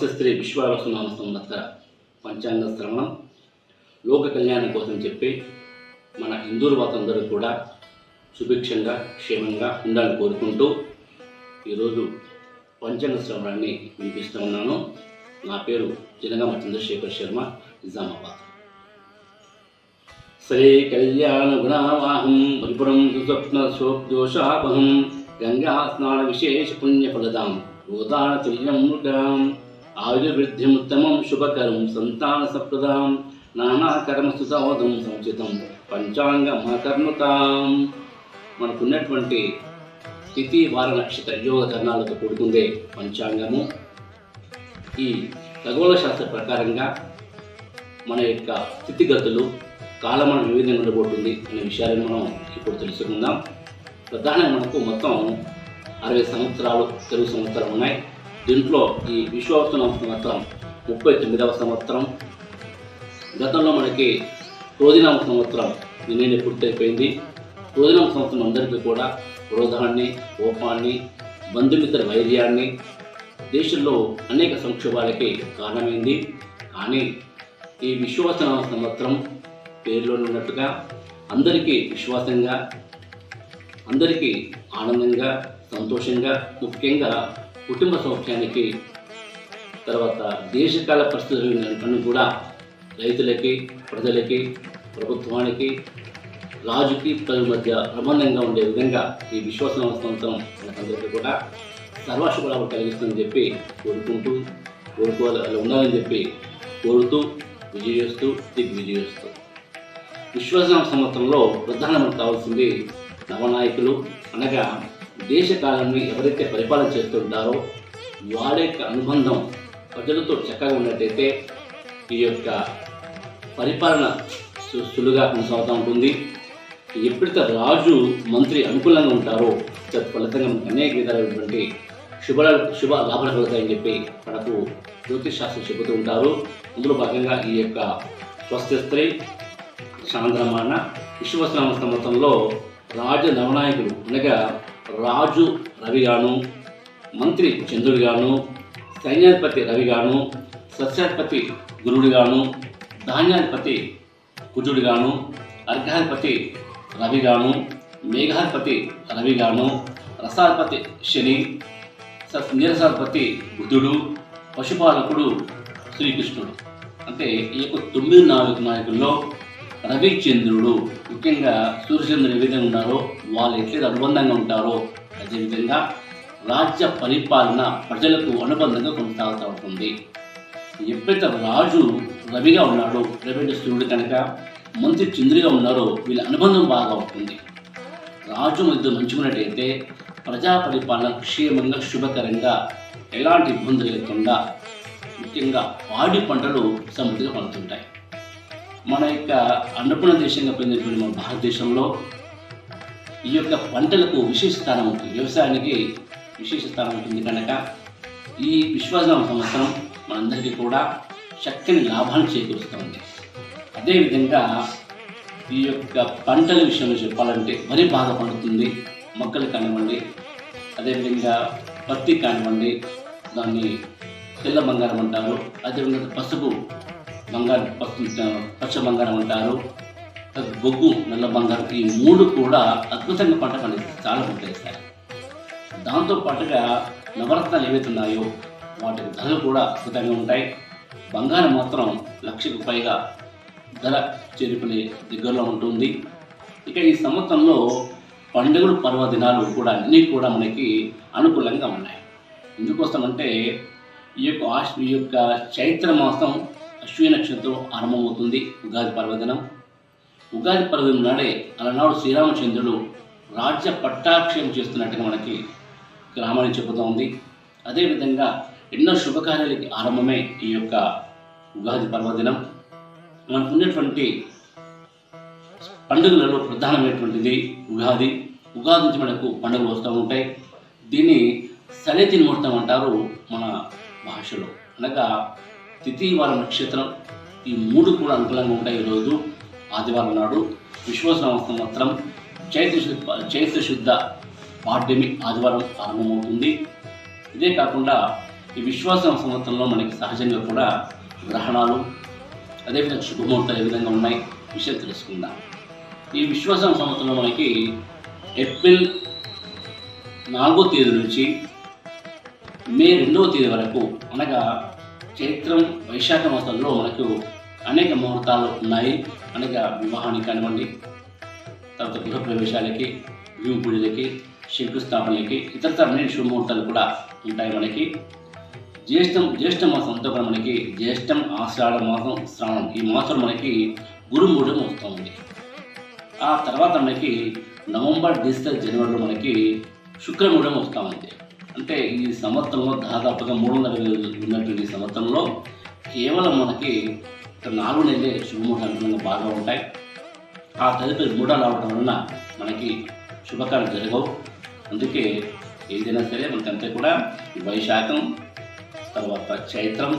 స్వస్థ స్త్రీ విశ్వావసనామ సంవత్సర పంచాంగ శ్రవణం లోక కళ్యాణం కోసం చెప్పి మన హిందూ వాతందరూ కూడా సుభిక్షంగా క్షేమంగా ఉండాలని కోరుకుంటూ ఈరోజు పంచాంగ శ్రవణాన్ని వినిపిస్తూ ఉన్నాను నా పేరు జనగామ చంద్రశేఖర్ శర్మ నిజామాబాద్. శ్రీ కళ్యాణ గుణావాహం పరిపురం సుస్వప్న శోక్దోషాపహం గంగా స్నాన విశేష పుణ్యఫలదాం గోదాన తుల్యం మృగాం ఆయుర్వృద్ధిముత్తమం శుభకరం సంతాన సప్రదాం నానాకర్మసుతోదం సంచితం పంచాంగమకర్ణుతాం మనకున్నటువంటి తిథి వార నక్షత్ర యోగ కర్ణాలతో కూడుకుందే పంచాంగము. ఈ ఖగోళ శాస్త్ర ప్రకారంగా మన యొక్క స్థితిగతులు కాలమానం ఏ విధంగా ఉండబోతుంది అనే విషయాలను మనం ఇప్పుడు తెలుసుకుందాం. ప్రధానంగా మనకు మొత్తం అరవై సంవత్సరాలు తెలుగు సంవత్సరాలు ఉన్నాయి. దీంట్లో ఈ విశ్వావసన సంవత్సరం ముప్పై తొమ్మిదవ సంవత్సరం. గతంలో మనకి రోజునామ సంవత్సరం నిన్నే పూర్తయిపోయింది. రోజునామ సంవత్సరం అందరికీ కూడా క్రోధాన్ని కోపాన్ని బంధుమిత్ర వైర్యాన్ని దేశంలో అనేక సంక్షోభాలకి కారణమైంది. కానీ ఈ విశ్వాసనామ సంవత్సరం పేరులో ఉన్నట్టుగా అందరికీ విశ్వాసంగా అందరికీ ఆనందంగా సంతోషంగా ముఖ్యంగా కుటుంబ సౌఖ్యానికి తర్వాత దేశకాల పరిస్థితులను కూడా రైతులకి ప్రజలకి ప్రభుత్వానికి రాజుకి ప్రజల మధ్య ప్రబంధంగా ఉండే విధంగా ఈ విశ్వాసం సంవత్సరం మనకందరికీ కూడా సర్వశుభలాభం కలిగిస్తుందని చెప్పి కోరుకుంటూ కోరుకోవాలి అలా ఉండాలని చెప్పి కోరుతూ విజయవిస్తూ దిగ్విజయ చేస్తూ విశ్వాసం సంవత్సరంలో ప్రధానమంత్రి కావాల్సింది నవనాయకులు అనగా దేశ కాలాన్ని ఎవరైతే పరిపాలన చేస్తుంటారో వారి యొక్క అనుబంధం ప్రజలతో చక్కగా ఉన్నట్టయితే ఈ యొక్క పరిపాలన సులుగా కొనసాగుతూ ఉంటుంది. ఎప్పుడైతే రాజు మంత్రి అనుకూలంగా ఉంటారో ఫలితంగా మనకు అనేక విధాలైనటువంటి శుభ శుభ లాభాలు కలుగుతాయని చెప్పి మనకు జ్యోతిష్ శాస్త్రం చెబుతూ ఉంటారు. అందులో భాగంగా ఈ యొక్క స్వస్థ స్త్రీ చాంద్రమాన విశ్వస్నామ సంవత్సరంలో రాజ నవనాయకుడు అనగా రాజు రవిగాను మంత్రి చంద్రుడిగాను సైన్యాధిపతి రవిగాను సస్యాధిపతి గురుడిగాను ధాన్యాధిపతి కుజుడిగాను అర్ఘాధిపతి రవిగాను మేఘాధిపతి రవిగాను రసాధిపతి శని నీరసాధిపతి బుధుడు పశుపాలకుడు శ్రీకృష్ణుడు. అంటే ఈ యొక్క తొమ్మిది నాలుగు నాయకుల్లో రవిచంద్రుడు. ముఖ్యంగా సూర్యచంద్రుడు ఏ విధంగా ఉన్నారో వాళ్ళు ఎట్లయితే అనుబంధంగా ఉంటారో అదేవిధంగా రాజ్య పరిపాలన ప్రజలకు అనుబంధంగా కొనసాగుతూ ఉంటుంది. ఎప్పుడైతే రాజు రవిగా ఉన్నాడో రవి సూర్యుడు కనుక మంత్రి చంద్రుడిగా ఉన్నారో వీళ్ళ అనుబంధం బాగా ఉంటుంది. రాజు మధ్య మంచుకున్నట్టయితే ప్రజా పరిపాలన క్షేమంగా శుభకరంగా ఎలాంటి ఇబ్బందులు లేకుండా ముఖ్యంగా పాడి పంటలు సమృద్ధిగా పండుతుంటాయి. మన యొక్క అన్నపూర్ణ దేశంగా పొందినటువంటి మన భారతదేశంలో ఈ యొక్క పంటలకు విశేష స్థానం ఉంటుంది. వ్యవసాయానికి విశేష స్థానం ఉంటుంది కనుక ఈ విశ్వాసనామ సంవత్సరం మనందరికీ కూడా చక్కని లాభాన్ని చేకూరుస్తుంది అదేవిధంగా ఈ యొక్క పంటల విషయంలో చెప్పాలంటే వరి బాగా పండుతుంది. మొక్కలు కానివ్వండి అదేవిధంగా పత్తి కానివ్వండి దాన్ని తెల్ల బంగారం అంటారు. అదేవిధంగా పసుపు బంగారం పచ్చ బంగారం అంటారు. బొగ్గు నల్ల బంగారం ఈ మూడు కూడా అద్భుతంగా పంట పండిస్తాయి చాలా పండిస్తాయి. దాంతో దాంతోపాటుగా నవరత్నాలు ఏవైతే ఉన్నాయో వాటి ధరలు కూడా అద్భుతంగా ఉంటాయి. బంగారం మాత్రం లక్షకు పైగా ధర చేరుకునే దగ్గరలో ఉంటుంది. ఇక ఈ సంవత్సరంలో పండుగలు పర్వదినాలు కూడా అన్నీ కూడా మనకి అనుకూలంగా ఉన్నాయి. ఎందుకోసమంటే ఈ యొక్క ఆశ్ ఈ యొక్క చైత్ర మాసం అశ్వి నక్షత్రం ఆరంభమవుతుంది. ఉగాది పర్వదినం. ఉగాది పర్వదినం నాడే అలనాడు శ్రీరామచంద్రుడు రాజ్య పట్టాక్షయం చేస్తున్నట్టుగా మనకి గ్రామాన్ని చెబుతూ ఉంది. అదేవిధంగా ఎన్నో శుభకార్యాలకి ఆరంభమే ఈ యొక్క ఉగాది పర్వదినం. మనకు ఉన్నటువంటి పండుగలలో ప్రధానమైనటువంటిది ఉగాది. ఉగాది నుంచి మనకు పండుగలు వస్తూ ఉంటాయి. దీన్ని సనేతి ముహూర్తం అంటారు మన భాషలో. అనగా తిథివారం నక్షత్రం ఈ మూడు కూడా అనుకూలంగా ఉంటాయి ఈరోజు. ఆదివారం నాడు విశ్వాస సంవత్సరం చైత్ర చైత్ర శుద్ధ పాడ్యమి ఆదివారం ప్రారంభమవుతుంది. ఇదే కాకుండా ఈ విశ్వాసం సంవత్సరంలో మనకి సహజంగా కూడా గ్రహణాలు అదేవిధంగా శుభముహూర్తాలు ఏ విధంగా ఉన్నాయి విషయం తెలుసుకుందాం. ఈ విశ్వాసం సంవత్సరంలో మనకి ఏప్రిల్ నాలుగో తేదీ నుంచి మే రెండవ తేదీ వరకు అనగా చైత్రం వైశాఖ మాసంలో మనకు అనేక ముహూర్తాలు ఉన్నాయి. అనేక వివాహానికి కానివ్వండి తర్వాత గృహ ప్రవేశాలకి భూమి పూజలకి శంకుస్థాపనలకి ఇతరతర అన్ని శుభముహూర్తాలు కూడా ఉంటాయి మనకి. జ్యేష్టం జ్యేష్ఠ మాసం అంతా కూడా మనకి జ్యేష్టం ఆషాఢ మాసం శ్రావణం ఈ మాసం మనకి గురుమూఢం వస్తుంది ఆ తర్వాత మనకి నవంబర్ డిసెంబర్ జనవరిలో మనకి శుక్రమూఢం వస్తూ ఉంది. అంటే ఈ సంవత్సరంలో దాదాపుగా మూడు వందల ఉన్నటువంటి సంవత్సరంలో కేవలం మనకి నాలుగు నెలలే శుభముహూర్తాలు బాగా ఉంటాయి. ఆ తదుపరి మూడాలు అవడం వలన మనకి శుభకార్యాలు జరగవు. అందుకే ఏదైనా సరే మనకంతా కూడా వైశాఖం తర్వాత చైత్రం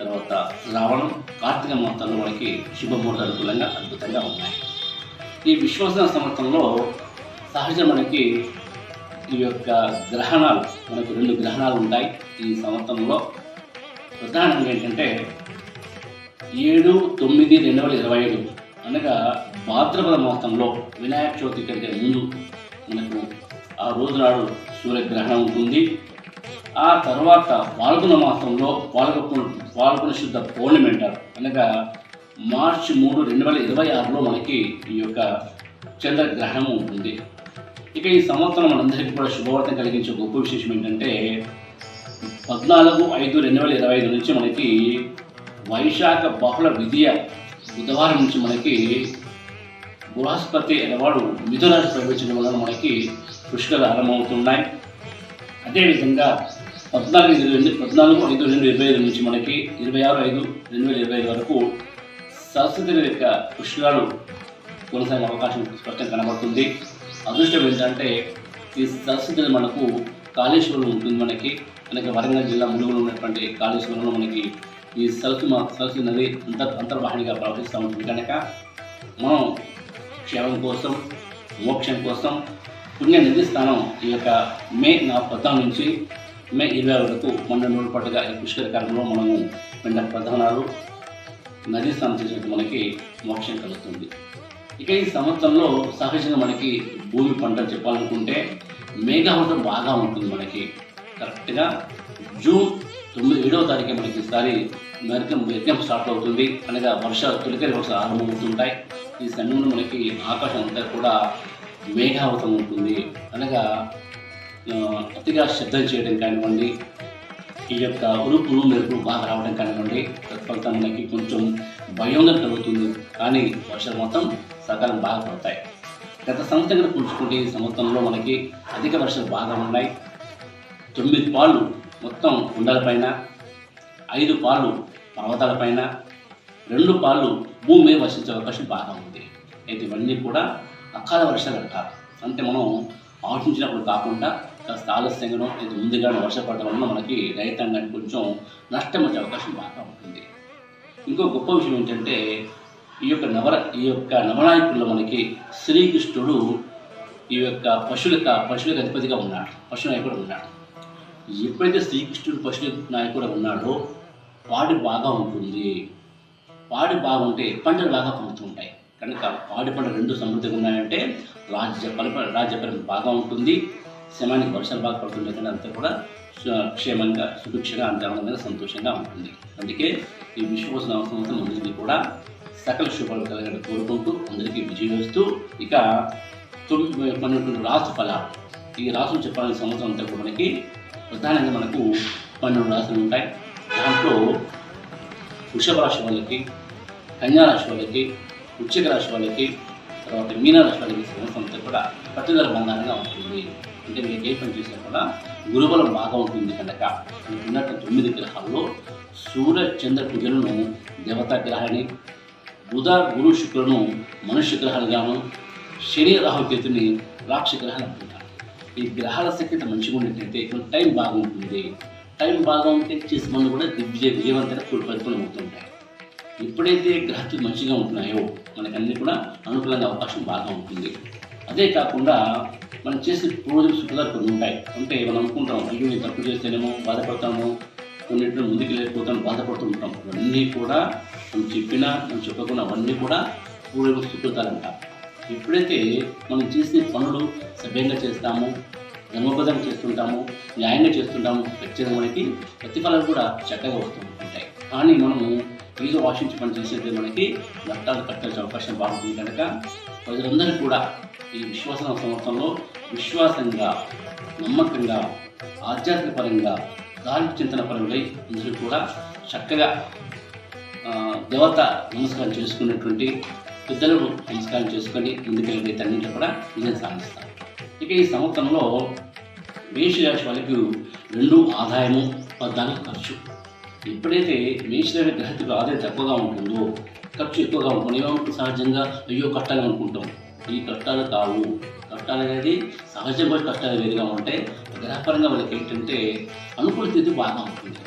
తర్వాత రావణం కార్తీక మాసాల్లో మనకి శుభముహూర్తాలు అనుకూలంగా అద్భుతంగా ఉన్నాయి ఈ విశ్వాస సంవత్సరంలో సహజ మనకి ఈ యొక్క గ్రహణాలు మనకు రెండు గ్రహణాలు ఉంటాయి ఈ సంవత్సరంలో. ప్రధానంగా ఏంటంటే ఏడు తొమ్మిది రెండు వేల ఇరవై ఐదు. అనగా భాద్రపద మాసంలో వినాయక చవితి కంటే ముందు మనకు ఆ రోజు నాడు సూర్యగ్రహణం ఉంటుంది. ఆ తర్వాత పాల్గొన మాసంలో పాల్గొన పాల్గొన శుద్ధ పౌర్ణమి అంటారు. అనగా మార్చి మూడు రెండు వేల ఇరవై ఆరులో మనకి ఈ యొక్క చంద్రగ్రహణం ఉంటుంది ఇక ఈ సంవత్సరం మనందరికీ కూడా శుభవార్త కలిగించే గొప్ప విశేషం ఏంటంటే పద్నాలుగు ఐదు రెండు వేల ఇరవై ఐదు నుంచి మనకి వైశాఖ బహుళ విద్య బుధవారం నుంచి మనకి బృహస్పతి అనేవాడు మిథురాశి ప్రవేశించడం వలన మనకి పుష్కలు ఆరంభమవుతున్నాయి. అదేవిధంగా పద్నాలుగు ఇరవై రెండు పద్నాలుగు ఐదు రెండు ఇరవై ఐదు నుంచి మనకి ఇరవై ఆరు ఐదు రెండు వేల ఇరవై ఐదు వరకు సరస్వతి యొక్క పుష్కరాలు కొనసాగే అవకాశం స్పష్టంగా కనబడుతుంది. అదృష్టం ఏంటంటే ఈ సరస్సు నది మనకు కాళేశ్వరం ఉంటుంది మనకి. మనకి వరంగల్ జిల్లా ములుగులో ఉన్నటువంటి కాళేశ్వరంలో మనకి ఈ సరస్సు మా సరస్వతి నది అంతర్ అంతర్వాహినిగా ప్రవహిస్తూ ఉంటుంది కనుక మనం క్షేమం కోసం మోక్షం కోసం పుణ్య నిధి స్థానం ఈ యొక్క మే నా పద్నాలుగు నుంచి మే ఇరవై వరకు మొన్న నూరు పట్టుగా ఈ పుష్కర కాలంలో మనము రెండు ప్రధానాలు నదీ స్నానం చేసినట్టు మనకి మోక్షం కలుగుతుంది. ఇక ఈ సంవత్సరంలో సహజంగా మనకి భూమి పంటలు చెప్పాలనుకుంటే మేఘావతం బాగా ఉంటుంది మనకి. కరెక్ట్గా జూన్ తొమ్మిది ఏడవ తారీఖు మనకి ఈసారి మెరకం మెరకం స్టార్ట్ అవుతుంది. అనగా వర్షాలు తొలికరి వర్షాలు ఆరంభమవుతుంటాయి. ఈ సమయంలో మనకి ఆకాశం అంతా కూడా మేఘావతం ఉంటుంది. అనగా అతిగా శబ్దం చేయడం కానివ్వండి ఈ యొక్క ఉరుపులు మెరుపులు బాగా రావడం కానివ్వండి తత్ఫలితం మనకి కొంచెం భయంగా కలుగుతుంది. కానీ వర్షం మొత్తం సకాలం బాగా పడతాయి. గత సంవత్సరం పుంజుకుంటే ఈ సంవత్సరంలో మనకి అధిక వర్షాలు బాగా ఉన్నాయి. తొమ్మిది పాలు మొత్తం కుండలపైన ఐదు పాలు పర్వతాలపైన రెండు పాలు భూమి మీద వర్షించే అవకాశం బాగా ఉంది. అయితే ఇవన్నీ కూడా అకాల వర్షాలు అంటారు. అంటే మనం ఆలోచించినప్పుడు కాకుండా కాస్త ఆలస్యంగానో లేదా ముందుగానో వర్షపడడం వల్ల మనకి రైతాంగానికి కొంచెం నష్టం వచ్చే అవకాశం బాగా ఉంటుంది. ఇంకో గొప్ప విషయం ఏంటంటే ఈ యొక్క నవర ఈ యొక్క నవనాయకుల్లో మనకి శ్రీకృష్ణుడు ఈ యొక్క పశువుల పశువులకు అధిపతిగా ఉన్నాడు పశు నాయకుడు ఉన్నాడు. ఎప్పుడైతే శ్రీకృష్ణుడు పశువుల నాయకుడు ఉన్నాడో పాడి బాగా ఉంటుంది. పాడి బాగుంటే పంటలు బాగా పండుతుంటాయి. కనుక పాడి పంట రెండు సమృద్ధిగా ఉన్నాయంటే రాజ్య పరిపాలన రాజ్య పరిపాలన బాగా ఉంటుంది. శ్రమానికి వర్షాలు బాగా పడుతుంటాయి. కానీ అంతా కూడా క్షేమంగా సుభిక్షగా అంత ఆనందంగా సంతోషంగా ఉంటుంది. అందుకే ఈ విశ్వసన సంవత్సరం ముందు కూడా. సకల శుభాలు కలగడం కోరుకుంటూ అందరికీ విజయస్తూ ఇక తొమ్మిది పన్నెండు రాసు ఫలాలు. ఈ రాసులు చెప్పాలని సంవత్సరం అంతా కూడా మనకి ప్రధానంగా మనకు పన్నెండు రాసులు ఉంటాయి. దాంట్లో వృషభ రాశి వాళ్ళకి కన్యా రాశి వాళ్ళకి వృచ్చిక రాశి వాళ్ళకి తర్వాత మీన రాశి వాళ్ళకి సంవత్సరం అంతా కూడా పట్టుదల బంధానంగా ఉంటుంది. అంటే మీకు ఏ పని చేసినా కూడా గురుబలం బాగా ఉంటుంది కనుక ఉన్నట్టు తొమ్మిది గ్రహాల్లో సూర్య చంద్ర పూజలను దేవతా గ్రహాన్ని బుధ గురు శుక్రులను మనుష్య గ్రహాలుగాను శని రాహుకేతుని రాక్ష గ్రహాలు ఈ గ్రహాల సంఖ్య మంచిగా ఉన్నట్లయితే కొంచెం టైం బాగుంటుంది. టైం బాగా ఉంటే చేసే పనులు కూడా దిగ్విజయ విజయవంతంగా కూడి పరిపూర్ణం అవుతుంటాయి. ఎప్పుడైతే గ్రహస్థితి మంచిగా ఉంటున్నాయో మనకన్నీ కూడా అనుకూలంగా అవకాశం బాగా ఉంటుంది. అదే కాకుండా మనం చేసే పూజలు శుభ్రత కొన్ని ఉంటాయి. అంటే మనం అనుకుంటాం అయ్యో నేను తప్పు చేస్తేనేమో బాధపడతాము కొన్నింటిని ముందుకు లేకపోతాను బాధపడుతూ ఉంటాం అవన్నీ కూడా మనం చెప్పినా మనం చెప్పకుండా అవన్నీ కూడా పూర్వీకులు శుభ్రతాలంట ఎప్పుడైతే మనం చేసే పనులు సభ్యంగా చేస్తామో ధర్మబద్ధంగా చేస్తుంటాము న్యాయంగా చేస్తుంటాము ఖచ్చితంగా మనకి ప్రతిఫలాలు కూడా చక్కగా వస్తూ ఉంటాయి. కానీ మనము ఏదో ఆశించి పని చేసేది మనకి నష్టాలు కట్టాల్సిన అవకాశం బాగుంటుంది కనుక ప్రజలందరూ కూడా ఈ విశ్వాస సంవత్సరంలో విశ్వాసంగా నమ్మకంగా ఆధ్యాత్మిక పరంగా ధార్మిక చింతన పరంగా అందరూ కూడా చక్కగా దేవత నమస్కారం చేసుకున్నటువంటి పెద్దలకు నమస్కారం చేసుకొని ఎందుకంటే అన్నింటిలో కూడా విజయం సాధిస్తారు. ఇక ఈ సంవత్సరంలో మేషరాశి వాళ్ళకి రెండు ఆదాయము పద్నాలుగు ఖర్చు. ఎప్పుడైతే మేషరాశి గ్రహతికి ఆదాయం తక్కువగా ఉంటుందో ఖర్చు ఎక్కువగా ఉంటుంది ఏమవుతుంది సహజంగా? అయ్యో కట్టాలి అనుకుంటాం ఈ కట్టాలు కావు కష్టాలు అనేది సహజంగా కష్టాలు వేరుగా ఉంటాయి గ్రహపరంగా వాళ్ళకి ఏంటంటే అనుకూల స్థితి బాగా ఉంటుంది.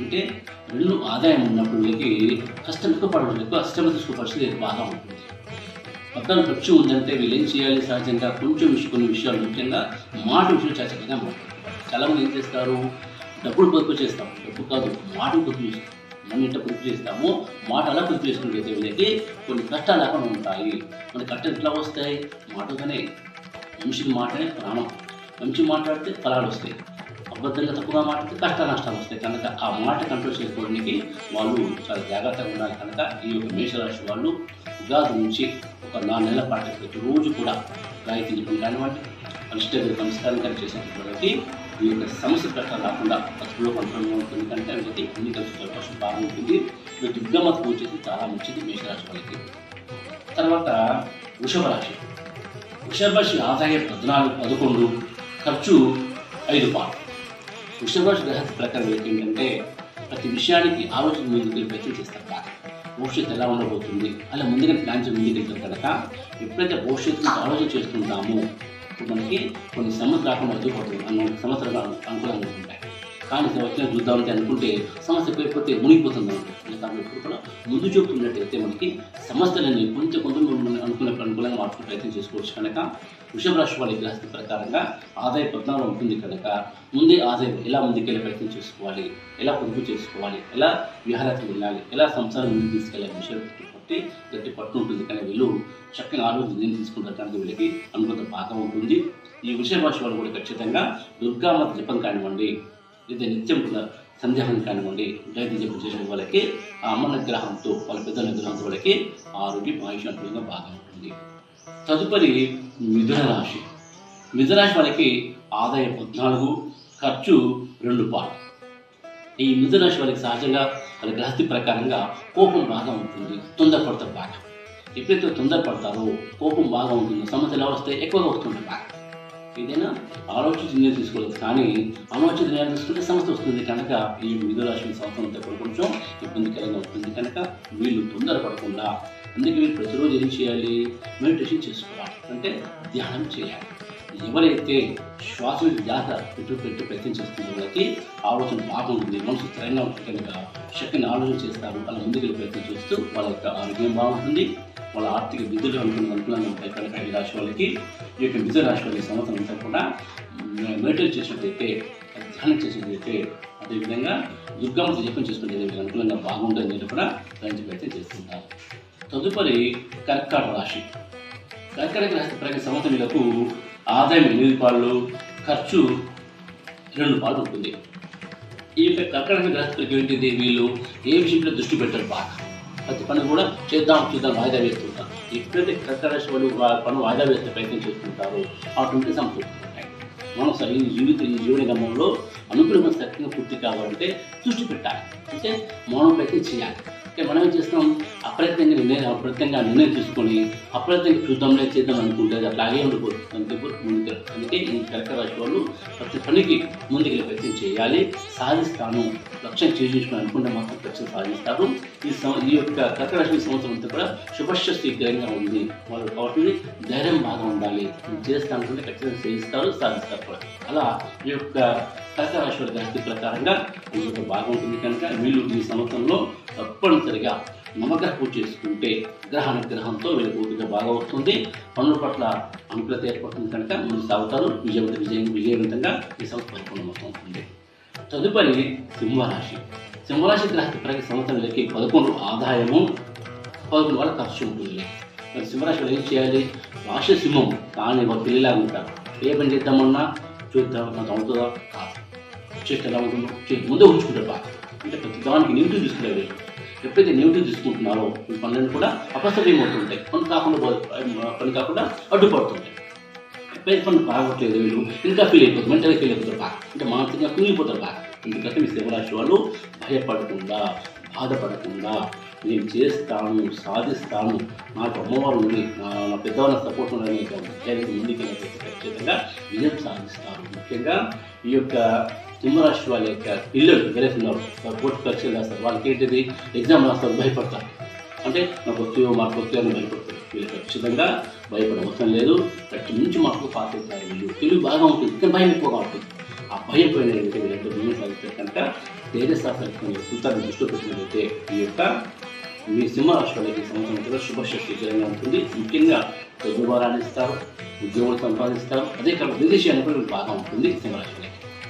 అంటే రెండు ఆదాయం ఉన్నప్పుడు వీళ్ళకి కష్టం ఎక్కువ పడడం ఎక్కువ కష్టం తీసుకునే పరిస్థితి బాగా ఉంటుంది. పక్కన ఖర్చు ఉందంటే వీళ్ళు ఏం చేయాలి? సహజంగా కొంచెం కొన్ని విషయాలు ముఖ్యంగా మాట విషయం చాలా మంది చాలామంది ఏం చేస్తారు? డబ్బులు పొదుపు చేస్తాం డబ్బు కాదు మాట పొదుపు చేస్తాం మనం ఇంట పొదుపు చేస్తాము మాట అలా పొదుపు చేసుకున్నట్లయితే వీళ్ళకి కొన్ని కష్టాలు లేకుండా ఉంటాయి. మన కష్టాలు ఎట్లా వస్తాయి? మాటగానే మనిషికి మాటనే ప్రాణం. మంచి మాట్లాడితే ఫలాలు వస్తాయి. అబద్ధంగా తప్పుగా మాట్లాడితే కష్ట నష్టాలు వస్తాయి. కనుక ఆ మాట కంట్రోల్ చేసుకోవడానికి వాళ్ళు చాలా జాగ్రత్తగా ఉండాలి. కనుక ఈ యొక్క మేషరాశి వాళ్ళు ఉగాది నుంచి ఒక నాలుగు నెలల పాటు ప్రతిరోజు కూడా గాయత్రి జపం కానివ్వండి అరిష్టగ్ర నమస్కారం చేసినటువంటి ఈ యొక్క సమస్య ప్రకారం రాకుండా పసుపులో కంట్రోల్గా ఉంటుంది కనుక వీళ్ళకి అన్ని కలిసి అవకాశం బాగుంటుంది దుర్గమ్మ పూజ చేసి చాలా మంచిది మేషరాశి వాళ్ళకి. తర్వాత వృషభ రాశి. వృషభ రాశి ఆదాయం పద్నాలుగు పదకొండు ఖర్చు ఐదు పాలు వృషభ రాశి గ్రహస్థ ప్రకారం ఏంటంటే ప్రతి విషయానికి ఆలోచన ముందుకు ప్రయత్నం చేస్తారు బాగా. భవిష్యత్తు ఎలా ఉండబోతుంది అలా ముందుగా ప్లాన్ చేసి ముందుకెళ్తారు కనుక ఎప్పుడైతే భవిష్యత్తు ఆలోచన చేస్తుంటామో ఇప్పుడు మనకి కొన్ని సమస్యలు రాకుండా అడ్డుపడుతుంది అన్న సమస్యలు అనుకూలంగా ఉంటాయి. కానీ వచ్చిన చూద్దామంటే అనుకుంటే సమస్య పేరుపోతే మునిగిపోతుంది అనుకుంటుంది కూడా ముందు చూపుతున్నట్టయితే మనకి సమస్యలని కొంచెం కొంచెం మనం అనుకున్నప్పుడు అనుకూలంగా మార్చుకునే ప్రయత్నం చేసుకోవచ్చు కనుక వృషభ రాశి వాళ్ళ గ్రహస్థ ప్రకారంగా ఆదాయ పద్నాలుగు ఉంటుంది కనుక ముందే ఆదాయం ఎలా ముందుకెళ్ళే ప్రయత్నం చేసుకోవాలి ఎలా పొదుపు చేసుకోవాలి ఎలా విహారానికి వెళ్ళాలి ఎలా సంసారం ముందుకు తీసుకెళ్ళాలి విషయం బట్టి గట్టి పట్టు ఉంటుంది కానీ వీళ్ళు చక్కగా ఆరోగ్య నిర్ణయం తీసుకుంటారు వీళ్ళకి అనుకూలత బాగా ఉంటుంది. ఈ వృషభ రాశి వాళ్ళు కూడా ఖచ్చితంగా దుర్గామాత జపం కానివ్వండి లేదా నిత్యం కూడా సంధ్యాహం కానివ్వండి గాయత్రి జపం చేసిన వాళ్ళకి ఆ అమ్మ నిగ్రహంతో వాళ్ళ పెద్దల నిగ్రహంతో వాళ్ళకి ఆరోగ్యం ఆయుష్ అనుకూలంగా బాగా ఉంటుంది. తదుపరి మిథున రాశి. మిథున రాశి వాళ్ళకి ఆదాయం పద్నాలుగు ఖర్చు రెండు పాటు ఈ మిథున రాశి వాళ్ళకి సహజంగా వాళ్ళ గ్రహస్థి ప్రకారంగా కోపం బాగా ఉంటుంది తొందరపడతారు బాగా. ఎప్పుడైతే తొందరపడతారో కోపం బాగా ఉంటుంది సమస్యలు ఎవరు వస్తే ఎక్కువగా వస్తుంటారు బాగా. ఏదైనా ఆలోచించి నిర్ణయం తీసుకోలేదు. కానీ ఆలోచించి నిర్ణయం తీసుకుంటే సమస్య వస్తుంది కనుక ఈ మిథున సంవత్సరంతో కూడా కొంచెం ఇబ్బందికరంగా ఉంటుంది కనుక వీళ్ళు తొందరపడకుండా అందుకే వీళ్ళు ప్రతిరోజు ఏం చేయాలి? మెడిటేషన్ చేసుకోవాలి. అంటే ధ్యానం చేయాలి. ఎవరైతే శ్వాస మీద పెట్టు పెట్టు పెట్టి ప్రయత్నం చేస్తున్న వాళ్ళకి ఆలోచన బాగుంటుంది మనసు స్థిరంగా ఉంటుంది కనుక శక్తిని ఆలోచన చేస్తారు. వాళ్ళ ముందుకు ప్రయత్నం చేస్తూ వాళ్ళ యొక్క ఆరోగ్యం బాగుంటుంది. వాళ్ళ ఆర్థిక విధులు అనుకున్న అనుకూలంగా ఉంటాయి కనుక ఈ రాశి వాళ్ళకి ఈ యొక్క మిథున రాశి వాళ్ళకి సంవత్సరం అంతా కూడా మెడిటేట్ చేసినట్లయితే ధ్యానం చేసినట్లయితే అదేవిధంగా దుర్గమ్మ జపం చేసుకుంటే అనుకూలంగా బాగుంటుంది అని కూడా ప్రయత్నం అయితే చేస్తుంటారు. తదుపరి కర్కాటక రాశి. కర్కాటక రాశి ప్రతి సంవత్సరాలకు ఆదాయం ఎనిమిది పాళ్ళు ఖర్చు రెండు పాళ్ళు ఉంటుంది. ఈ యొక్క కర్కాటక రాశి ఏంటిది? వీళ్ళు ఏ విషయంలో దృష్టి పెట్టారు బాగా. ప్రతి పని కూడా చేద్దాం చేద్దాం వాయిదా వేస్తుంటారు. ఎప్పుడైతే కర్కరాశి వాళ్ళు వా- పని వాయిదా వేస్తే ప్రయత్నం చేస్తుంటారో. అటువంటి సంతృప్తి ఉంటాయి మనం సరే ఈ జీవిత ఈ జీవన గమనంలో అనుగ్రహం సత్యంగా పూర్తి కావాలంటే దృష్టి పెట్టాలి. అంటే మౌనం ప్రయత్నం చేయాలి. అంటే మనం ఏం చేస్తాం అప్రయత్నంగా నిర్ణయం అప్రయత్నంగా నిర్ణయం తీసుకొని అప్రయత్నంగా చూద్దాంలే చేద్దాం అనుకుంటే అలాగే అట్లాగే ఉండిపోతుంది అందుకే ముందుకు అందుకే ఈ కర్క రాశి వాళ్ళు ప్రతి పనికి ముందుకు ప్రయత్నం చేయాలి. సాధిస్తాను. లక్ష్యం చేయించుకుని అనుకుంటే మాత్రం ఖచ్చితంగా సాధిస్తారు. ఈ సం ఈ యొక్క కర్క రాశి సంవత్సరం అంతా కూడా శుభశస్త్రీకరంగా ఉంది. వాళ్ళు కాబట్టి ధైర్యం బాగా ఉండాలి. చేస్తాను అనుకుంటే ఖచ్చితంగా చేయిస్తారు సాధిస్తారు కూడా. అలా ఈ యొక్క కర్క రాశి ప్రకారంగా వీళ్ళకి బాగుంటుంది కనుక వీళ్ళు ఈ సంవత్సరంలో తప్పనిసరిగా నవగ్రహ పూజ చేసుకుంటే గ్రహ అనుగ్రహంతో వీళ్ళకి ఊపిక బాగా వస్తుంది. పనుల పట్ల అనుకూలత ఏర్పడుతుంది కనుక ముందు సాగుతారు విజయవంత విజయం విజయవంతంగా ఈ సంవత్సరం పరిపూర్ణమవుతుంది తదుపరి సింహరాశి. సింహరాశి గ్రహ ప్రతి సంవత్సరాలకి పదకొండు ఆదాయము పదకొండు వాళ్ళ ఖర్చు ఉంటుంది. మరి సింహరాశి ఏం చేయాలి? రాశి సింహం కానీ ఒక పిల్లిలాగా ఉంటారు ఏ పని చేద్దామన్నా చూద్దాం నాకు అవుతుందా? చెక్ ఎలా ఉంటుందో చెక్ ముందే ఉంచుకుంటారు బాగా అంటే ప్రతి దానికి నెగిటివ్ తీసుకునేవి ఎప్పుడైతే నెగిటివ్ తీసుకుంటున్నారో ఈ పనులన్నీ కూడా అపసవ్యమవుతుంటాయి పని కాకుండా పని కాకుండా అడ్డుపడుతుంటాయి. ఎప్పుడైతే పనులు బాగోట్లేదు వీళ్ళు ఇంకా ఫీల్ అయిపోతుంది మెంటల్గా ఫీల్ అయిపోతారు బాగా. అంటే మానసికంగా కుంగిపోతారు బాగా. ఎందుకంటే మీ సింహరాశి వాళ్ళు భయపడకుండా బాధపడకుండా నేను చేస్తాను సాధిస్తాను నాకు అమ్మవారు ఉంది నా నా పెద్దవాళ్ళ సపోర్ట్ ఉందని ముందుకెళ్ళి ఖచ్చితంగా విజయం సాధిస్తాను ముఖ్యంగా ఈ యొక్క సింహరాశి వాళ్ళ యొక్క ఇల్లు ఎవరైతే ఉన్నారు. పోటీ పరీక్షలు రాస్తారు? వాళ్ళకి ఏంటిది? ఎగ్జామ్ రాస్తారు భయపడతారు. అంటే నాకు వస్తాయో మార్కు వస్తాయో అని భయపడతారు. వీళ్ళు ఖచ్చితంగా భయపడవసరం లేదు. ప్రతి నుంచి మార్కులు పాస్ అవుతారు వీళ్ళు. తెలుగు బాగా ఉంటుంది. ఇంకా భయం ఎక్కువగా ఉంటుంది. ఆ భయం పోయిన వీళ్ళంతా ముందు సాధిస్తారు కనుక ధైర్య శాస్త్రం సూత్రాన్ని దృష్టిలో పెట్టినట్లయితే ఈ యొక్క మీ సింహరాశి వాళ్ళకి సంవత్సరం కూడా శుభశక్తి విజయంగా ఉంటుంది. ముఖ్యంగా పెద్దవారాలు ఇస్తారు ఉద్యోగులు సంపాదిస్తారు. అదే కాకుండా విదేశీ అనుకూలం బాగా ఉంటుంది సింహరాశి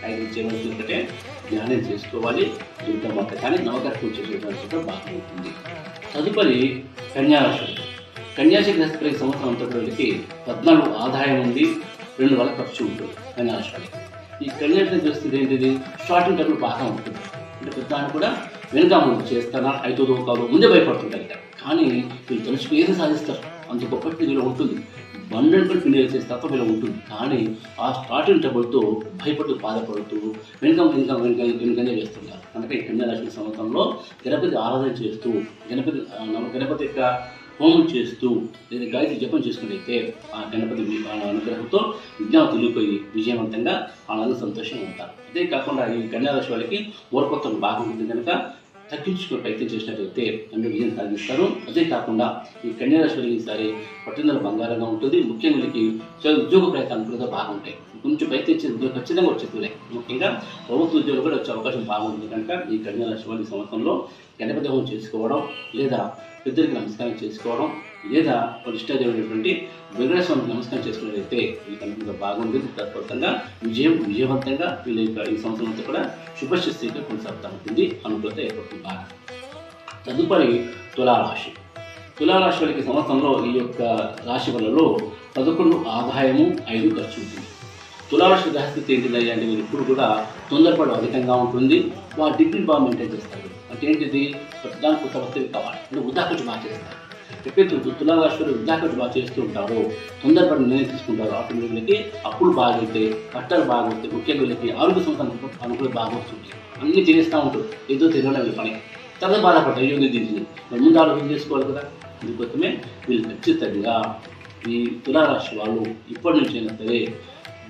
ఐదు అయితే చేయవలసి ఒకటే ధ్యానం చేసుకోవాలి. జీవితం మాత కానీ నవగ్రహ పూజ చేయడానికి కూడా తదుపరి కన్యారాశి. కన్యారాశి గ్రహస్థ సంవత్సరం అంతటికి పద్నాలుగు ఆదాయం ఉంది. రెండు వేల ఖర్చు ఉంటుంది. కన్యారాశి ఈ కన్యారాశి చూస్తుంది ఏంటిది? షార్టింగ్ టైంలో బాగా ఉంటుంది. అంటే పెద్దాన్ని కూడా వెనుక ముందు చేస్తానా? ఐదో కాదు. ముందే భయపడుతుంటారు. కానీ వీళ్ళు తెలుసుకు ఏది సాధిస్తారు? అంత గొప్ప వీళ్ళు ఉంటుంది. హండ్రెడ్ పర్సెంట్ ఫినియర్ చేస్తే తప్ప వీళ్ళు ఉంటుంది. కానీ ఆ స్టార్టింగ్ ట్రబుల్తో భయపడుతూ బాధపడుతూ వెనుక వెనుక వెనుక వెనుకనే వేస్తుంటారు. కనుక ఈ కన్యారాశి సంవత్సరంలో గణపతి ఆరాధన చేస్తూ గణపతి గణపతి యొక్క హోమం చేస్తూ లేదా గాయత్రి జపం చేసుకున్నైతే ఆ గణపతి అనుగ్రహంతో విజ్ఞానం తెలియపోయి విజయవంతంగా ఆనంద సంతోషంగా ఉంటారు. అదే కాకుండా ఈ కన్యారాశి వాళ్ళకి మూర్ఖత్వం బాగుంటుంది కనుక తగ్గించుకునే ప్రయత్నం చేసినట్లయితే అందులో విజయం సాధిస్తారు. అదే కాకుండా ఈ కన్యారాశి వాళ్ళకి ఈసారి పట్టుదల బంగారంగా ఉంటుంది. ముఖ్యంగా వీళ్ళకి ఉద్యోగ ప్రయత్నాలు కూడా బాగుంటాయి. కొంచెం ప్రయత్నించే ఉద్యోగం ఖచ్చితంగా వచ్చేస్తున్నాయి ముఖ్యంగా ప్రభుత్వ ఉద్యోగులు కూడా వచ్చే అవకాశం బాగుంటుంది కనుక ఈ కన్యారాశి వారి సంవత్సరంలో గణపతి హోమం చేసుకోవడం లేదా పెద్దరికి నమస్కారం చేసుకోవడం లేదా ఇష్టమైనటువంటి వెంకటేశ్వర స్వామికి నమస్కారం చేసుకున్నట్లయితే ఈ కనుక బాగుంది తత్ఫలితంగా విజయం విజయవంతంగా వీళ్ళ యొక్క ఈ సంవత్సరం అంతా కూడా శుభశస్తిగా కొనసాగుతూ ఉంటుంది అనుకూలత ఏర్పడుతుంది. బాగా తదుపరి తులారాశి. తులారాశి వారికి సంవత్సరంలో ఈ యొక్క రాశి వలలో పదకొండు ఆదాయము ఐదు ఖర్చు ఉంటుంది. తులారాశి గ్రహస్థితి ఏంటిదయ్యా అంటే మీరు ఇప్పుడు కూడా తొందరపడి అధికంగా ఉంటుంది. వారి డిగ్రీ బాగా మెయింటైన్ చేస్తారు. అంటే ఏంటిది? దానికి కొత్త వస్తువు కావాలి. అంటే ఉదాహరణ బాగా చేస్తారు. ఎప్పుడైతే తు- తులారాశి బాగా చేస్తూ ఉంటారో తొందరపడి నిర్ణయం తీసుకుంటారు అప్పుడు వీళ్ళకి అప్పులు బాగుంటే కట్టలు బాగుంటే ముఖ్యంగా వీళ్ళకి ఆరోగ్య సంస్థ అనుకూల బాగా వస్తుంది అన్నీ చేస్తూ ఉంటారు. ఏదో తెలియడం పని. తర్వాత బాధపడతారు అయ్యో ఇది దీన్ని. మరి ముందు ఆలోచన చేసుకోవాలి కదా. అందుకోసమే వీళ్ళు ఖచ్చితంగా ఈ తులారాశి వాళ్ళు ఇప్పటి నుంచి అయినా సరే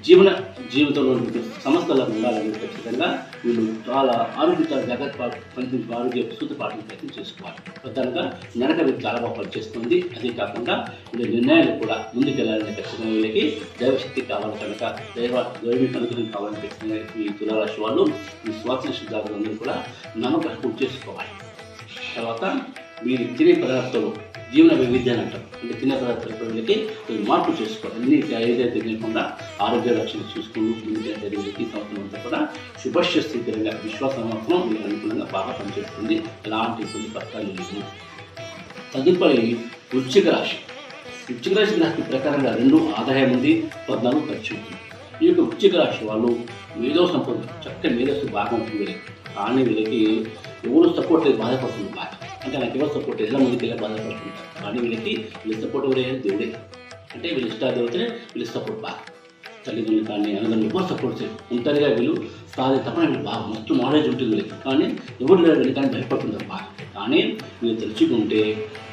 జీవన జీవితంలో సమస్యలకు ఉండాలని ఖచ్చితంగా వీళ్ళు చాలా ఆరోగ్య జాగ్రత్త పనిచేసి ఆరోగ్య సూత్ర పాటలు ప్రయత్నం చేసుకోవాలి. ప్రధానంగా నడక వీళ్ళు చాలా బాగా పనిచేస్తుంది. అదే కాకుండా వీళ్ళ నిర్ణయాలు కూడా ముందుకెళ్ళాలని ఖచ్చితంగా వీళ్ళకి దైవశక్తి కావాలి కనుక దైవ దైవిక అనుగ్రహం కావాలని ఖచ్చితంగా ఈ తులారాశి వాళ్ళు ఈ స్వాతంత్ర సిద్ధాంతాలందరూ కూడా నమ్మకం చేసుకోవాలి. తర్వాత మీరు తినే పదార్థాలు జీవన వైవిధ్యాన్ని అంటారు. అంటే తినే పదార్థాల వీళ్ళకి మార్పు చేసుకోవాలి. అన్ని ఏదైతే తెలియకుండా ఆరోగ్య రక్షణ చూసుకుంటూ ముందుకెళ్ళే ఈ సంవత్సరం అంతా కూడా శుభశ్యస్థితిగా విశ్వాస సంవత్సరం వీళ్ళకి అనుకూలంగా బాగా పనిచేస్తుంది. ఎలాంటి ఇబ్బంది పత్రాలు లేదు తదుపరి వృచ్చిక రాశి. వృచ్చిక రాశి గ్రహస్థి ప్రకారంగా రెండు ఆదాయం ఉంది పద్నాలుగు ఖర్చు ఉంది. ఈ యొక్క వృచ్చిక రాశి వాళ్ళు మేధో సంపద చక్కటి మేధస్సు బాగా ఉంటుంది. కానీ వీళ్ళకి ఎవరు సపోర్ట్ లేదు బాధపడుతుంది బాగా అంటే నాకు ఎవరు సపోర్ట్ ఎలా ముందుకు వెళ్ళి బాధపడుతుంటారు కానీ వీళ్ళకి వీళ్ళ సపోర్ట్ ఎవరైనా దేవుడే అంటే వీళ్ళు ఇష్టాదేవతనే వీళ్ళు సపోర్ట్ బాగా తల్లిదండ్రులు కానీ అన్నదండ్రులు ఎవరు సపోర్ట్ చేయరు. ఉంటారుగా వీళ్ళు సాధి తప్ప వీళ్ళు బాగా మస్తు నాలెడ్జ్ ఉంటుంది వీళ్ళకి. కానీ ఎవరు లేరు వీళ్ళు కానీ భయపడుతుంటారు బాగా కానీ వీళ్ళు తెలుసుకుంటే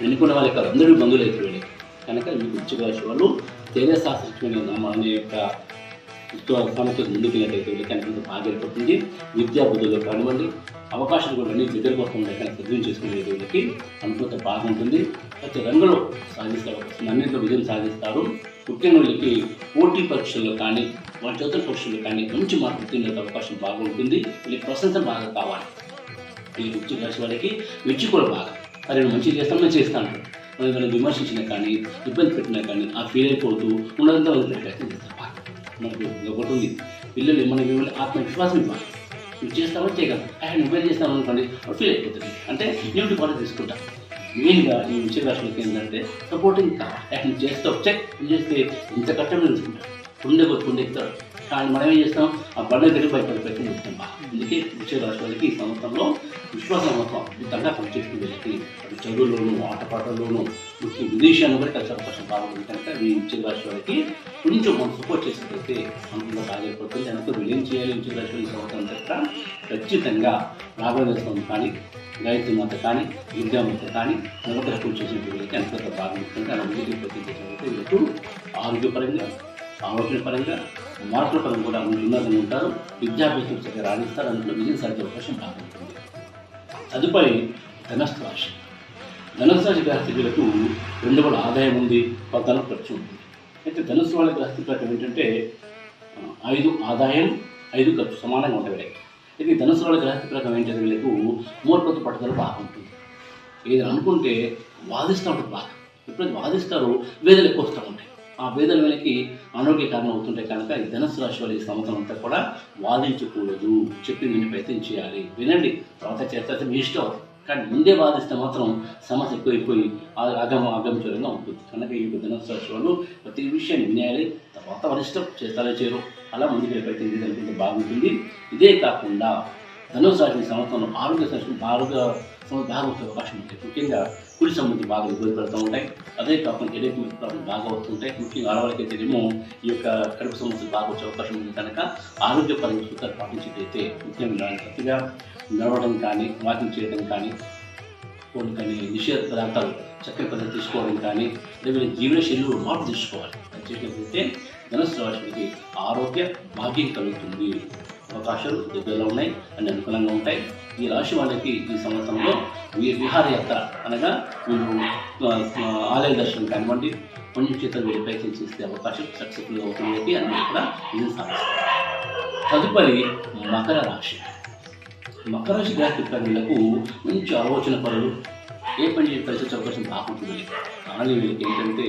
వెనుకున్న వాళ్ళకి కాదు అందరూ బంధువులు అయితే వీళ్ళకి. కనుక మీకు వృశ్చిక వాళ్ళు తేజశాస్త్రమైన నామ అనే యొక్క సమస్య ముందుకెళ్ళినట్టయితే వీళ్ళకి అనుకుంటే బాగా ఏర్పడుతుంది విద్యా బుద్ధులు కానివ్వండి అవకాశాలు కూడా అన్ని దగ్గరకు వస్తున్నాయి కానీ సద్వినియోగం చేసుకునే వీళ్ళకి అనుకూలత బాగుంటుంది ప్రతి రంగంలో సాధిస్తారు. అన్నింటిలో విజయం సాధిస్తారు. ముఖ్యంగా వీళ్ళకి పోటీ పరీక్షల్లో కానీ వాళ్ళ చదువు పరీక్షల్లో కానీ మంచి మార్కులు తినే అవకాశం బాగుంటుంది వీళ్ళకి ప్రశంస బాగా కావాలి. ఈ వృత్తి రాసి వాళ్ళకి విద్య కూడా బాగా. అరే నేను మంచిగా చేస్తాను చేస్తాను మనం ఏదైనా విమర్శించినా కానీ ఇబ్బంది పెట్టినా కానీ ఆ ఫీల్ అయిపోతూ ఉన్నదంతా వదిలిపెట్టే ప్రయత్నం చేస్తాం మనకు ఒకటి ఉంది. పిల్లలు మన మిమ్మల్ని ఆత్మవిశ్వాసం ఇవ్వాలి. నువ్వు చేస్తావో చేయగలవు? ఆయన నువ్వే చేస్తావు అనుకోండి ఫీల్ అయిపోతుంది. అంటే న్యూటి పాటు తీసుకుంటా. మెయిన్గా ఈ విషయ రాష్ట్రాలకి ఏంటంటే సపోర్టింగ్ కావాలి ఆయన చేస్తావు చెక్ చేస్తే ఇంత కట్టమని తెలుసుకుంటాడు కుండే కొద్ది కుండే ఎక్కుతాడు కానీ మనం ఏం చేస్తాం? ఆ బండ దగ్గర భయపడే ప్రయత్నం చేస్తాం అందుకే విషయ రాష్ట్రాలకి ఈ సంవత్సరంలో విశ్వాసం మొత్తం అద్భుతంగా పనిచేస్తుంది వీళ్ళకి. అటు చదువుల్లోనూ ఆటపాటల్లోనూ ముఖ్య విదేశాన్ని కూడా కలిసి అవకాశం బాగుంటుంది కనుక ఈ విషయ రాష్ట్రాలకి కొంచెం మనం సపోర్ట్ చేసినట్లయితే అనుకున్న బాగైపోతుంది అనుకో వీళ్ళు ఏం చేయాలి విషయ రాష్ట్రాలు ఈ సంవత్సరం దగ్గర ఖచ్చితంగా రాఘవేంద్ర స్వామి కానీ గాయత్రి మాత కానీ విద్యామాత కానీ నవగ్రహ చేసిన వీళ్ళకి అంతగా బాగుంటుంది అలా ముందుకు ప్రతి వీళ్ళకు ఆరోగ్యపరంగా ఆరోగ్యపరంగా మార్పుల పరంగా కూడా ఉన్నతంగా ఉంటారు. విద్యాభ్యాసం చక్కగా రాణిస్తారు. అందులో విజయం సాధించే అవకాశం బాగుంటుంది తదుపరి ధనస్థ రాశి. ధనుసు రాశి గ్రహస్థితులకు రెండు వేల ఆదాయం ఉంది కొంతలో ఖర్చు ఉంది. అయితే ధనుసు వాళ్ళ గ్రహస్థితి ప్రకారం ఏంటంటే ఐదు ఆదాయం ఐదు ఖర్చు సమానంగా ఉంటాయి వీళ్ళకి. అయితే ధనుసు వాళ్ళ గ్రహస్థితి ప్రకారం ఏంటంటే వీళ్ళకు మూర్ఖత పట్టుదల బాగుంటుంది ఏదైనా అనుకుంటే వాదిస్తూ ఉంటుంది బాగా. ఎప్పుడైతే వాదిస్తారో వేదలు ఎక్కువ వస్తూ ఉంటాయి. ఆ వేదన వెనక్కి అనారోగ్య కారణం అవుతుంటాయి కనుక ఈ ధనుసు రాశి వాళ్ళ ఈ సంవత్సరం అంతా కూడా వాదించకూడదు చెప్పి విని ప్రయత్నం చేయాలి. వినండి తర్వాత చేస్తే మీ ఇష్టం. కానీ ముందే వాదిస్తే మాత్రం సమస్య ఎక్కువైపోయి అగమ అగమచూరంగా ఉంటుంది. కనుక ఈ యొక్క ధనుసు రాశి వాళ్ళు ప్రతి విషయాన్ని వినేయాలి. తర్వాత వాళ్ళ ఇష్టం చేస్తారో చేయరు అలా ముందుకు ప్రయత్నం చేయాలనుకుంటే బాగుంటుంది. ఇదే కాకుండా ధనుసు రాశి ఈ సంవత్సరంలో ఆరోగ్య సంవత్సరం ఆరోగ్య సమస్య బాగా వచ్చే అవకాశం ఉంటుంది. ముఖ్యంగా కుడి సంబంధి బాగా ఇబ్బంది పెడుతూ ఉంటాయి. అదే కాకుండా హెడేక్ ప్రాబ్లం బాగా వస్తుంటాయి. ముఖ్యంగా ఆడవాళ్ళకి ఏమో ఈ యొక్క కడుపు సమస్యలు బాగా వచ్చే అవకాశం ఉంది కనుక ఆరోగ్యపరంగా సూత్రాలు పాటించేటైతే ముఖ్యంగా కొద్దిగా నడవడం కానీ వాకింగ్ చేయడం కానీ కొన్ని కొన్ని నిషేధ పదార్థాలు చక్కెర పదార్థాలు తీసుకోవడం కానీ లేదా జీవనశైలిలో మార్పు తీసుకోవాలి అది చేసినట్లయితే ధనుసు రాశికి ఆరోగ్య భాగ్యం కలుగుతుంది. అవకాశాలు దగ్గరలో ఉన్నాయి అన్ని అనుకూలంగా ఉంటాయి. ఈ రాశి వాళ్ళకి ఈ సంవత్సరంలో విహారయాత్ర అనగా మీరు ఆలయ దర్శనం కానివ్వండి పుణ్యక్షేత్రం వెళ్ళి ప్రయత్నం చేసే అవకాశం సక్సెస్ఫుల్గా అవుతుంది అన్నీ కూడా ఇది సాధిస్తారు. తదుపరి మకర రాశి. మకర రాశి గ్రహ వీళ్ళకు మంచి ఆలోచన పరులు ఏ పని చేసి కలిసి వచ్చే అవకాశం రాకుంటుంది. కానీ వీళ్ళకి ఏంటంటే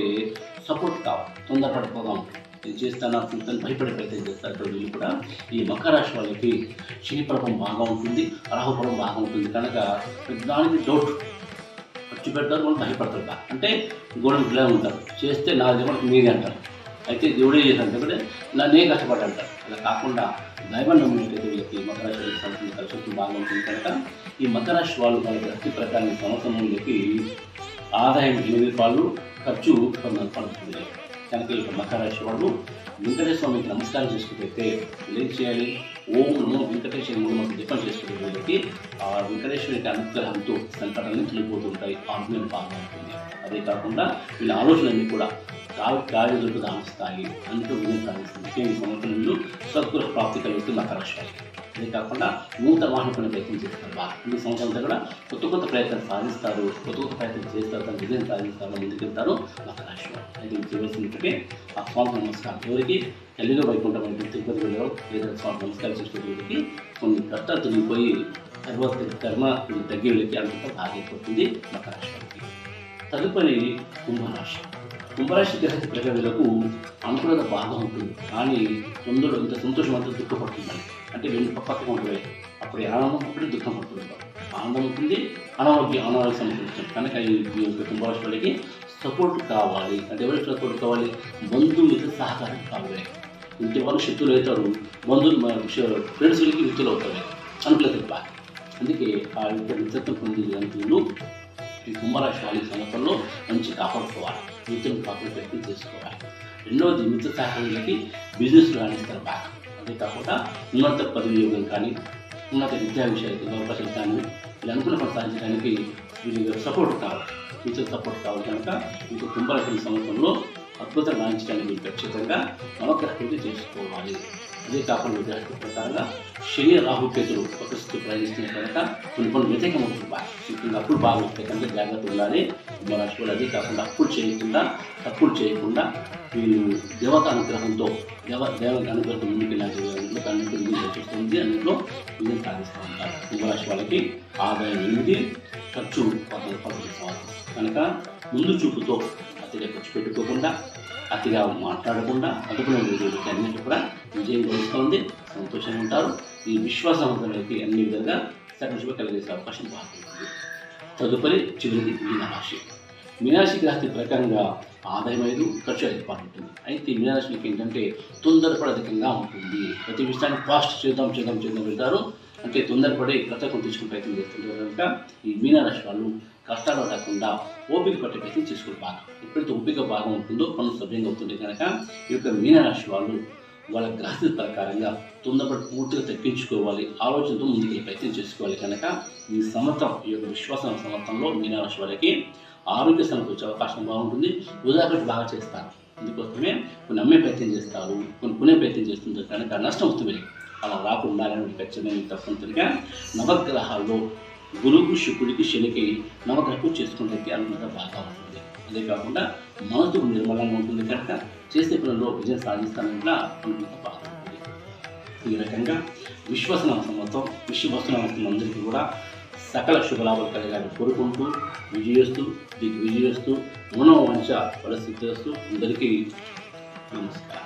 సపోర్ట్ కావాలి తొందరపడిపోదాం. చేస్తాను అనుకుంటాను భయపడే ప్రయత్నం చేస్తారు వీళ్ళు కూడా. ఈ మకర రాశి వాళ్ళకి శని బాగా ఉంటుంది రాహు బాగా ఉంటుంది కనుక దానికి డౌట్ ఖర్చు పెడతారు వాళ్ళు భయపడతారు అంటే గోడలు ఇలా ఉంటారు చేస్తే నా కూడా మీరే అంటారు. అయితే దేవుడే చేశాను నా నన్నే కష్టపడి అంటారు. అలా కాకుండా దైవం నమ్మినట్లయితే వీళ్ళకి మకర రాశి సంవత్సరం కలిసి బాగా ఉంటుంది కనుక ఈ మకర రాశి వాళ్ళు వాళ్ళ ప్రతి ప్రకారం సంవత్సరం వీళ్ళకి ఆదాయం ఎనిమిది పాలు ఖర్చు పడుతుంది. పాలు ఉంటుంది వాళ్ళు వెంకటేశ్వర స్వామికి నమస్కారం చేసుకుంటే ఏం చేయాలి? ఓం నమో వెంకటేశ్వర మూడు మంది జపం చేసుకునే వీళ్ళకి ఆ వెంకటేశ్వరికి అనుగ్రహంతో సంకటాన్ని తొలిపోతుంటాయి ఆత్మీయం బాగా ఉంటుంది అదే కాకుండా వీళ్ళ ఆలోచనలన్నీ కూడా గాలి గాలి దొరికి దానిస్తాయి అందుకే విజయం సాధిస్తుంది. ఈ సంవత్సరంలో సద్గుర ప్రాప్తి కలుగుతుంది మకర రాశి అదే కాకుండా నూతన వాహన ప్రయత్నం చేస్తారు బాగా ఈ సంవత్సరంతో కూడా కొత్త కొత్త ప్రయత్నాలు సాధిస్తారు కొత్త కొత్త ప్రయత్నం చేస్తారు తన విజయం సాధిస్తారు ముందుకెళ్తారు మకర రాశి వాళ్ళు అయితే చేయవలసినట్టుగా ఆ స్వామి నమస్కారం. ఎవరికి? తెలుగులో వైకుంఠం అంటే తిరుపతి వెళ్ళడం లేదా స్వామి నమస్కారం చేసుకునే కొన్ని కష్టాలు తొలగిపోయి తర్వాత కర్మ కొన్ని తగ్గే వాళ్ళకి అంతా బాగైపోతుంది మకర రాశి వాళ్ళకి తదుపరి కుంభరాశి. కుంభరాశి గ్రహ ప్రజలకు అనుకూలత బాగా ఉంటుంది. కానీ కొందరు ఇంత సంతోషం అంతా దుఃఖపడుతుంది అంటే రెండు పక్కకు ఉంటాయి అప్పుడు ఆనందం ఉంటుంది దుఃఖం ఉంటుంది. ఆనందం ఉంటుంది అనారోగ్య అనారోగ్య సమస్య ఉంటుంది కనుక ఈ కుటుంబాలకి సపోర్ట్ కావాలి. అంటే ఎవరికి సపోర్ట్ కావాలి? బంధువులకి సహకారం కావాలి. ఇంటి వాళ్ళు శత్రువులు అవుతారు. బంధువులు ఫ్రెండ్స్లకి మిత్రులు అవుతారు. అనుకూలత తప్ప అందుకే ఆ యొక్క మిత్రత్వం పొందే జంతువులు ఈ కుంభరాశి వాళ్ళ సంవత్సరంలో మంచి కాపాడుకోవాలి. మిత్రులు కాపాడు ప్రయత్నం చేసుకోవాలి. రెండవది మిత్ర సహకారులకి బిజినెస్ రాణిస్తారు బాగా. అదే కాకుండా ఉన్నత పదవి యోగం కానీ ఉన్నత విద్యా విషయాలు అవకాశాలు కానీ ఇలా అనుకున్న సాధించడానికి వీళ్ళకి సపోర్ట్ కావాలి. మిత్రుల సపోర్ట్ కావాలి కనుక మీకు కుంభరాశి సంవత్సరంలో అద్భుతం రాణించడానికి మీరు ఖచ్చితంగా నవగ్రహం చేసుకోవాలి. అదే కాకుండా విగ్రహ ప్రకారంగా శని రాహుకేతులు ఒక స్థితి ప్రయాణిస్తున్న కనుక కొన్ని కొన్ని వ్యతిరేకం ఉంటుంది. అప్పుడు బాగా వస్తాయి కనుక జాగ్రత్త ఉండాలి. కుంభరాశి వాళ్ళు అదే కాకుండా అప్పులు చేయకుండా తప్పులు చేయకుండా ఈ దేవత అనుగ్రహంతో దేవ దేవత అనుగ్రహం ముందుకు వెళ్ళాలి అన్నింటి ముందు వచ్చేస్తుంది అందులో విజయం సాధిస్తూ ఉంటారు. కుంభరాశి వాళ్ళకి ఆదాయం ఎనిమిది ఖర్చు పదహారు పదకొండు సంవత్సరం కనుక ముందు చూపుతో అతిగా ఖర్చు పెట్టుకోకుండా అతిగా మాట్లాడకుండా అదుపులో వీళ్ళకి అన్నింటి కూడా విజయం గడుస్తుంది సంతోషంగా ఉంటారు. ఈ విశ్వాసవంతులకి అన్ని విధంగా సకల కలిగేసే అవకాశం బాగుంటుంది. తదుపరి చివరిది మీనరాశి. మీనరాశి గ్రహతి ప్రకారంగా ఆదాయం ఐదు ఖర్చు ఐదు పాటు ఉంటుంది. అయితే మీనరాశికి ఏంటంటే తొందరపడధికంగా ఉంటుంది. ప్రతి విషయాన్ని ఫాస్ట్ చేద్దాం చేద్దాం చేద్దాం వెళ్తారు అంటే తొందరపడి కృతజ్ఞత తీసుకునే ప్రయత్నం చేస్తుంటారు కనుక ఈ మీనరాశి వాళ్ళు కష్టాలు రాకుండా ఓపిక పట్టే ప్రయత్నం చేసుకోవాలి బాగా. ఎప్పుడైతే ఓపిక బాగా ఉంటుందో పనులు సభ్యంగా అవుతుంది కనుక ఈ యొక్క మీనరాశి వాళ్ళు వాళ్ళ గ్రహస్థితి ప్రకారంగా తొందరపడి పూర్తిగా తగ్గించుకోవాలి. ఆలోచనతో ముందుకు ప్రయత్నం చేసుకోవాలి కనుక ఈ సంవత్సరం ఈ యొక్క విశ్వాసం సంవత్సరంలో మీనరాశి వాళ్ళకి ఆరోగ్య సమస్య వచ్చే అవకాశం బాగుంటుంది. ఉదాహరణ బాగా చేస్తారు. అందుకోసమే కొన్ని అమ్మే ప్రయత్నం చేస్తారు. కొన్ని కొనే ప్రయత్నం చేస్తుంటారు కనుక నష్టం వస్తుంది అలా రాకుండా ఖచ్చితంగా తప్పనిసరిగా నవగ్రహాల్లో గురువుకు శుక్రుడికి శనికి నవగ్రహం చేసుకునేకి అనుకుంటే బాగా ఉంటుంది. అదే కాకుండా మనసు నిర్మలంగా ఉంటుంది కనుక చేసే పనుల్లో విజయం సాధిస్తానని అనుకుంటే బాగా ఉంటుంది. ఈ రకంగా విశ్వసనామ సంవత్సరం విశ్వవసనామ అందరికీ కూడా సకల శుభలాభాలు కలగాలని కోరుకుంటూ విజయస్తూ దీనికి విజయస్తూ మనో వంశ పరిస్థితి అందరికీ నమస్కారం.